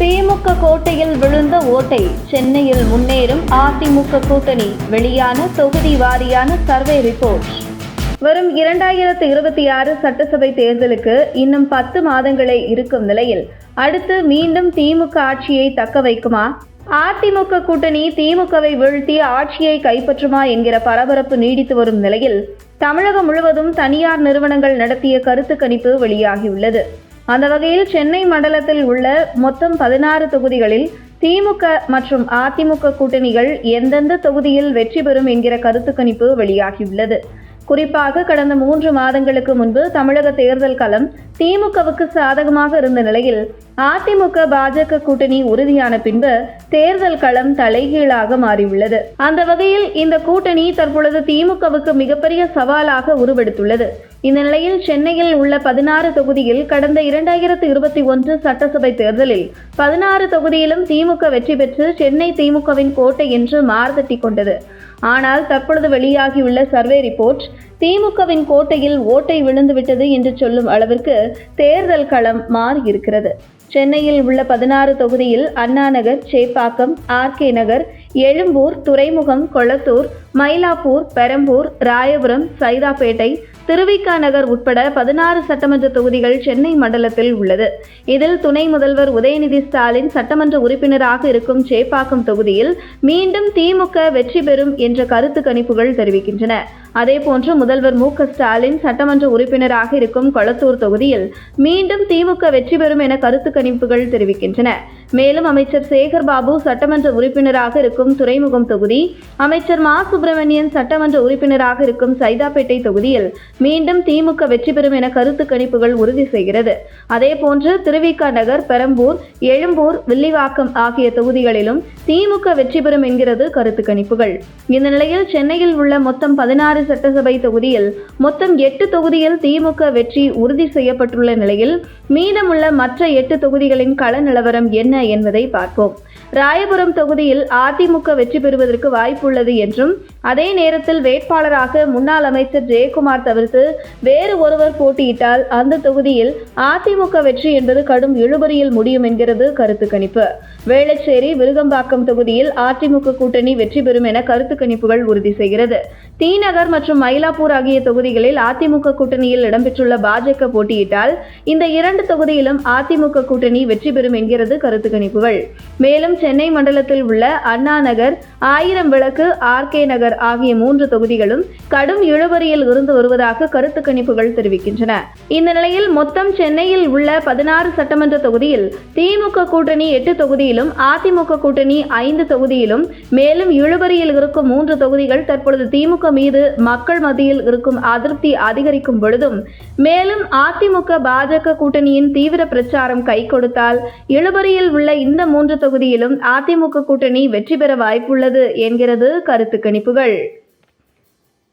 திமுக கோட்டையில் விழுந்த ஓட்டை சென்னையில் முன்னேறும் அதிமுக கூட்டணி. வெளியான தொகுதி வாரியான சர்வே ரிப்போர்ட். வரும் இரண்டாயிரத்து இருபத்தி ஆறு சட்டசபை தேர்தலுக்கு இன்னும் பத்து மாதங்களே இருக்கும் நிலையில் அடுத்து மீண்டும் திமுக ஆட்சியை தக்க வைக்குமா? அதிமுக கூட்டணி திமுகவை வீழ்த்தி ஆட்சியை கைப்பற்றுமா என்கிற பரபரப்பு நீடித்து வரும் நிலையில் தமிழகம் முழுவதும் தனியார் நிறுவனங்கள் நடத்திய கருத்து கணிப்பு வெளியாகியுள்ளது. அந்த வகையில் சென்னை மண்டலத்தில் உள்ள மொத்தம் பதினாறு தொகுதிகளில் திமுக மற்றும் அதிமுக கூட்டணிகள் எந்தெந்த தொகுதியில் வெற்றி பெறும் என்கிற கருத்து கணிப்பு வெளியாகியுள்ளது. குறிப்பாக கடந்த மூன்று மாதங்களுக்கு முன்பு தமிழக தேர்தல் களம் திமுகவுக்கு சாதகமாக இருந்த நிலையில் அதிமுக பாஜக கூட்டணி உறுதியான பின்பு தேர்தல் களம் தலைகீழாக மாறியுள்ளது. அந்த வகையில் இந்த கூட்டணி தற்பொழுது திமுகவுக்கு மிகப்பெரிய சவாலாக உருவெடுத்துள்ளது. இந்த நிலையில் சென்னையில் உள்ள பதினாறு தொகுதியில் கடந்த இரண்டாயிரத்து இருபத்தி ஒன்று சட்டசபை தேர்தலில் பதினாறு தொகுதியிலும் திமுக வெற்றி பெற்று சென்னை திமுகவின் கோட்டை என்று மார்தட்டி கொண்டது. ஆனால் தற்பொழுது வெளியாகியுள்ள சர்வே ரிப்போர்ட் திமுகவின் கோட்டையில் ஓட்டை விழுந்துவிட்டது என்று சொல்லும் அளவிற்கு தேர்தல் களம் மாறியிருக்கிறது சென்னையில் உள்ள பதினாறு தொகுதியில் அண்ணா நகர் சேப்பாக்கம் ஆர்கே நகர் எழும்பூர் துறைமுகம் கொளத்தூர் மயிலாப்பூர் பெரம்பூர் ராயபுரம் சைதாப்பேட்டை திருவிக்கா நகர் உட்பட பதினாறு சட்டமன்ற தொகுதிகள் சென்னை மண்டலத்தில் உள்ளது. இதில் துணை முதல்வர் உதயநிதி ஸ்டாலின் சட்டமன்ற உறுப்பினராக இருக்கும் சேப்பாக்கம் தொகுதியில் மீண்டும் திமுக வெற்றி பெறும் என்ற கருத்து கணிப்புகள் தெரிவிக்கின்றன. அதேபோன்று முதல்வர் மு ஸ்டாலின் சட்டமன்ற உறுப்பினராக இருக்கும் கொளத்தூர் தொகுதியில் மீண்டும் திமுக வெற்றி பெறும் என கருத்து கணிப்புகள் தெரிவிக்கின்றன. மேலும் அமைச்சர் சேகர் பாபு சட்டமன்ற உறுப்பினராக இருக்கும் துறைமுகம் தொகுதி அமைச்சர் மா. சுப்பிரமணியன் சட்டமன்ற உறுப்பினராக இருக்கும் சைதாப்பேட்டை தொகுதியில் மீண்டும் திமுக வெற்றி பெறும் என கருத்து கணிப்புகள் உறுதி செய்கிறது. அதேபோன்று திருவிக நகர் பெரம்பூர் எழும்பூர் வில்லிவாக்கம் ஆகிய தொகுதிகளிலும் திமுக வெற்றி பெறும் என்கிறது கருத்து கணிப்புகள். இந்த நிலையில் சென்னையில் உள்ள மொத்தம் பதினாறு சட்டசபை தொகுதியில் மொத்தம் எட்டு தொகுதியில் திமுக வெற்றி உறுதி செய்யப்பட்டுள்ள நிலையில் மீதமுள்ள மற்ற எட்டு தொகுதிகளின் கள நிலவரம் என்ன என்பதை பார்ப்போம். ராயபுரம் தொகுதியில் அதிமுக வெற்றி பெறுவதற்கு வாய்ப்புள்ளது என்றும் அதே நேரத்தில் வேட்பாளராக முன்னாள் அமைச்சர் ஜெயக்குமார் தவிர்த்து வேறு ஒருவர் போட்டியிட்டால் அந்த தொகுதியில் அதிமுக வெற்றி என்பது கடும் இழுபறியில் முடியும் என்கிறது கருத்து கணிப்பு. வேளச்சேரி விருகம்பாக்கம் தொகுதியில் அதிமுக கூட்டணி வெற்றி பெறும் என கருத்து கணிப்புகள் உறுதி செய்கிறது. தீநகர் மற்றும் மயிலாப்பூர் ஆகிய தொகுதிகளில் அதிமுக கூட்டணியில் இடம்பெற்றுள்ள பாஜக போட்டியிட்டால் இந்த இரண்டு தொகுதியிலும் அதிமுக கூட்டணி வெற்றி பெறும் என்கிறது கருத்து கணிப்புகள். மேலும் சென்னை மண்டலத்தில் உள்ள அண்ணா நகர் ஆயிரம் விளக்கு ஆர்கே நகர் ஆகிய மூன்று தொகுதிகளும் கடும் இழுபறியில் இருந்து வருவதாக கருத்து கணிப்புகள் தெரிவிக்கின்றன. இந்த நிலையில் மொத்தம் சென்னையில் உள்ள பதினாறு சட்டமன்ற தொகுதியில் திமுக கூட்டணி எட்டு தொகுதியிலும் அதிமுக கூட்டணி ஐந்து தொகுதியிலும் மேலும் இழுபறியில் இருக்கும் மூன்று தொகுதிகள் தற்பொழுது திமுக மீது மக்கள் மத்தியில் இருக்கும் அதிருப்தி அதிகரிக்கும் பொழுதும் மேலும் அதிமுக பாஜக கூட்டணியின் தீவிர பிரச்சாரம் கை கொடுத்தால் இழுபறியில் உள்ள இந்த மூன்று தொகுதியிலும் அதிமுக கூட்டணி வெற்றி பெற வாய்ப்புள்ளது என்கிறது கருத்து கணிப்புகள். கொள்ளுங்கள்